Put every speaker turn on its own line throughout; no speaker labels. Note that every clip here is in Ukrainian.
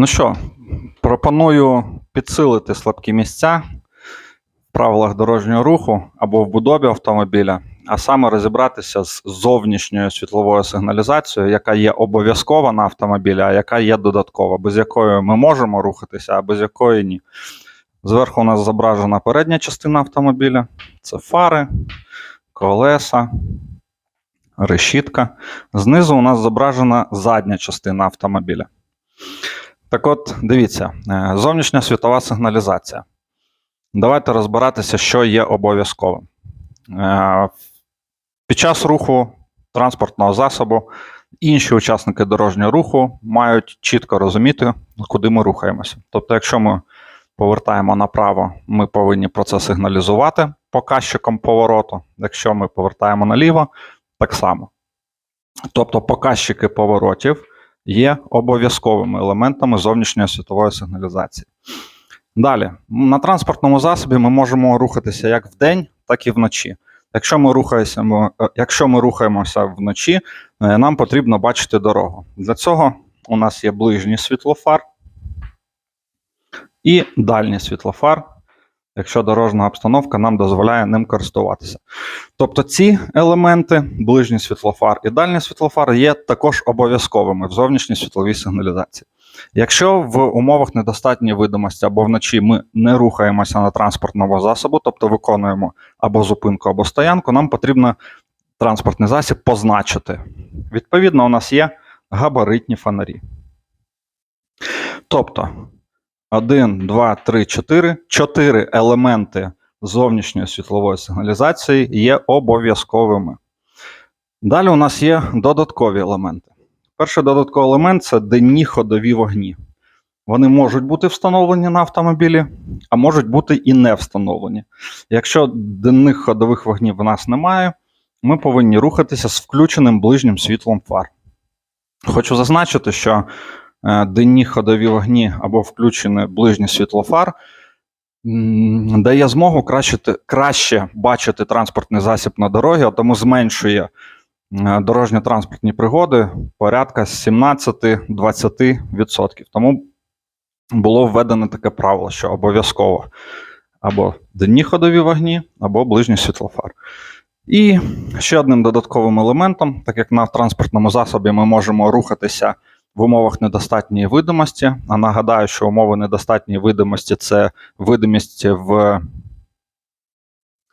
Ну що, пропоную підсилити слабкі місця в правилах дорожнього руху або в будові автомобіля, а саме розібратися з зовнішньою світловою сигналізацією, яка є обов'язкова на автомобілі, а яка є додаткова, без якої ми можемо рухатися, а без якої ні. Зверху у нас зображена передня частина автомобіля, це фари, колеса, решітка. Знизу у нас зображена задня частина автомобіля. Так от, дивіться, е, зовнішня світова сигналізація. Давайте розбиратися, що є обов'язковим. Е, Під час руху транспортного засобу інші учасники дорожнього руху мають чітко розуміти, куди ми рухаємося. Тобто, якщо ми повертаємо направо, ми повинні про це сигналізувати показчиком повороту. Якщо ми повертаємо наліво, так само. Тобто, показчики поворотів є обов'язковими елементами зовнішньої світової сигналізації. Далі, на транспортному засобі ми можемо рухатися як вдень, так і вночі. Якщо ми рухаємося, е, якщо ми рухаємося вночі, е, нам потрібно бачити дорогу. Для цього у нас є ближній світлофар і дальній світлофар, якщо дорожня обстановка нам дозволяє ним користуватися. Тобто ці елементи, ближній світлофар і дальній світлофар, є також обов'язковими в зовнішній світловій сигналізації. Якщо в умовах недостатньої видимості або вночі ми не рухаємося на транспортному засобу, тобто виконуємо або зупинку, або стоянку, нам потрібно транспортний засіб позначити. Відповідно, у нас є габаритні фонарі. Тобто 1, 2, 3, 4, 4 елементи зовнішньої світлової сигналізації є обов'язковими. Далі у нас є додаткові елементи. Перший додатковий елемент це денні ходові вогні. Вони можуть бути встановлені на автомобілі, а можуть бути і не встановлені. Якщо денних ходових вогнів в нас немає, ми повинні рухатися з включеним ближнім світлом фар. Хочу зазначити, що денні ходові вогні або включене ближнє світло фар м, дає змогу краще, краще бачити транспортний засіб на дорозі, а тому зменшує е, дорожньо-транспортні пригоди порядка 17-20%. Тому було введено таке правило, що обов'язково або денні ходові вогні, або ближній світлофар. І ще одним додатковим елементом, так як на транспортному засобі ми можемо рухатися в умовах недостатньої видимості. А нагадаю, що умови недостатньої видимості це видимість в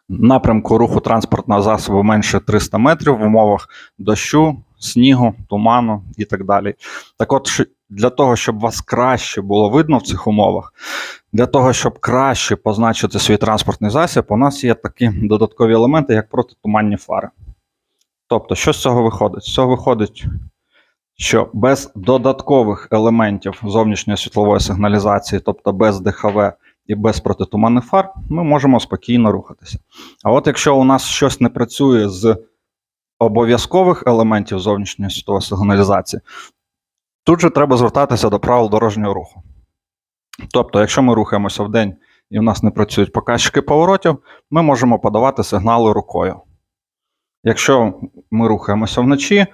напрямку руху транспортного засобу менше 300 метрів в умовах дощу, снігу, туману і так далі. Так от, для того, щоб вас краще було видно в цих умовах, для того, щоб краще позначити свій транспортний засіб, у нас є такі додаткові елементи, як протитуманні фари. Тобто, що з цього виходить? З цього виходить, що без додаткових елементів зовнішньої світлової сигналізації, тобто без ДХВ і без протитуманних фар, ми можемо спокійно рухатися. А от якщо у нас щось не працює з обов'язкових елементів зовнішньої світлової сигналізації, тут же треба звертатися до правил дорожнього руху. Тобто, якщо ми рухаємося в день і в нас не працюють показчики поворотів, ми можемо подавати сигнали рукою. Якщо ми рухаємося вночі,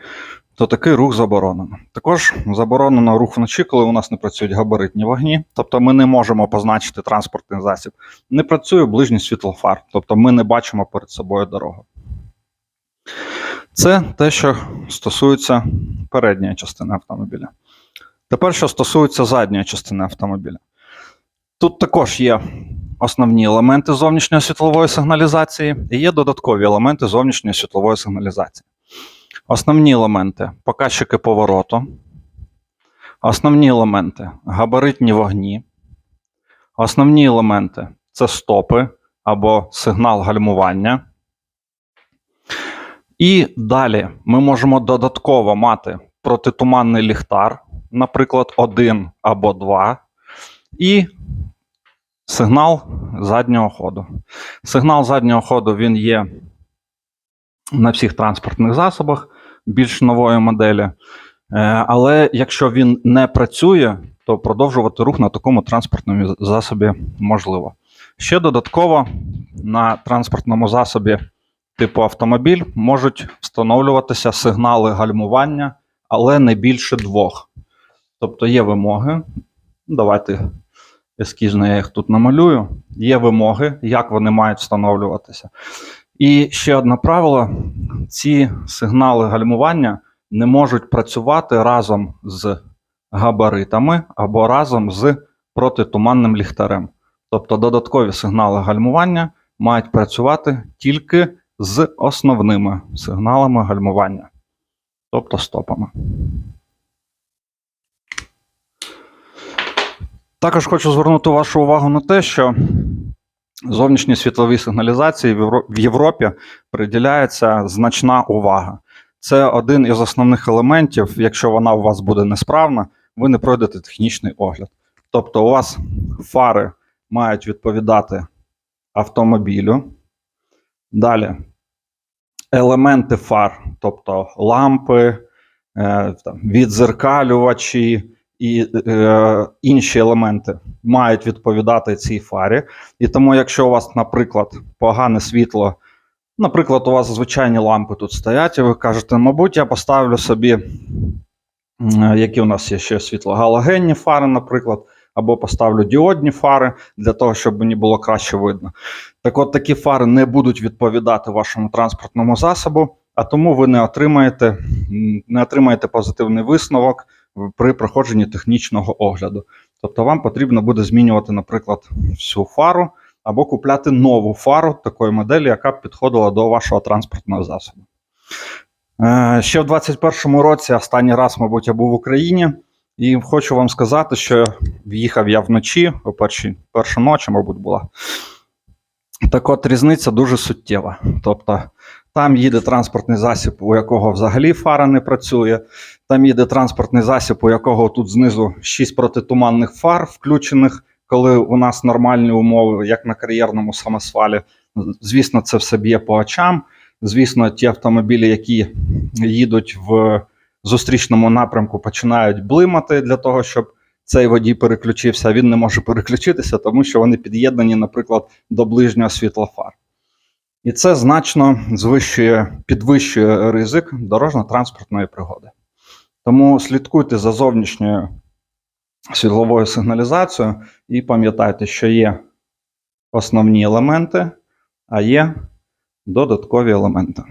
то такий рух заборонено. Також заборонено рух вночі, коли у нас не працюють габаритні вогні, тобто ми не можемо позначити транспортний засіб. Не працює ближній світлофар, тобто ми не бачимо перед собою дорогу. Це те, що стосується передньої частини автомобіля. Тепер, що стосується задньої частини автомобіля. Тут також є основні елементи зовнішньої світлової сигналізації і є додаткові елементи зовнішньої світлової сигналізації. Основні елементи. Показчики повороту, основні елементи. Габаритні вогні, основні елементи це стопи або сигнал гальмування. І далі ми можемо додатково мати протитуманний ліхтар, наприклад, один або два, і сигнал заднього ходу. Сигнал заднього ходу він є на всіх транспортних засобах більш нової моделі. Е, Але якщо він не працює, то продовжувати рух на такому транспортному засобі можливо. Ще додатково на транспортному засобі типу автомобіль можуть встановлюватися сигнали гальмування, але не більше двох. Тобто є вимоги Давайте ескізно я їх тут намалюю. Є вимоги, як вони мають встановлюватися. І ще одне правило: ці сигнали гальмування не можуть працювати разом з габаритами або разом з протитуманним ліхтарем. Тобто додаткові сигнали гальмування мають працювати тільки з основними сигналами гальмування, тобто стопами. Також хочу звернути вашу увагу на те, що зовнішній світловій сигналізації в Європі приділяється значна увага. Це один із основних елементів. Якщо вона у вас буде несправна, ви не пройдете технічний огляд. Тобто, у вас фари мають відповідати автомобілю. Далі елементи фар, тобто лампи, е, там, відзеркалювачі і е, інші елементи мають відповідати цій фарі. І тому, якщо у вас, наприклад, погане світло, наприклад, у вас звичайні лампи тут стоять, і ви кажете, мабуть, я поставлю собі, м, які у нас є ще світло, галогенні фари, наприклад, або поставлю діодні фари для того, щоб мені було краще видно. Так от такі фари не будуть відповідати вашому транспортному засобу, а тому ви не отримаєте, не отримаєте позитивний висновок при проходженні технічного огляду. Тобто вам потрібно буде змінювати, наприклад, всю фару або купляти нову фару такої моделі, яка б підходила до вашого транспортного засобу. Е, Ще в 2021 році, останній раз, мабуть, я був в Україні, і хочу вам сказати, що в'їхав я вночі, о першій, перша ночі, мабуть, була. Так от різниця дуже суттєва. Тобто там їде транспортний засіб, у якого взагалі фара не працює. Там їде транспортний засіб, у якого тут знизу 6 протитуманних фар включених, коли у нас нормальні умови, як на кар'єрному самосвалі. Звісно, це все б'є по очам. Звісно, ті автомобілі, які їдуть в зустрічному напрямку, починають блимати для того, щоб цей водій переключився. Він не може переключитися, тому що вони під'єднані, наприклад, до ближнього світла фар. І це значно звищує, підвищує ризик дорожньо-транспортної пригоди. Тому слідкуйте за зовнішньою світловою сигналізацією і пам'ятайте, що є основні елементи, а є додаткові елементи.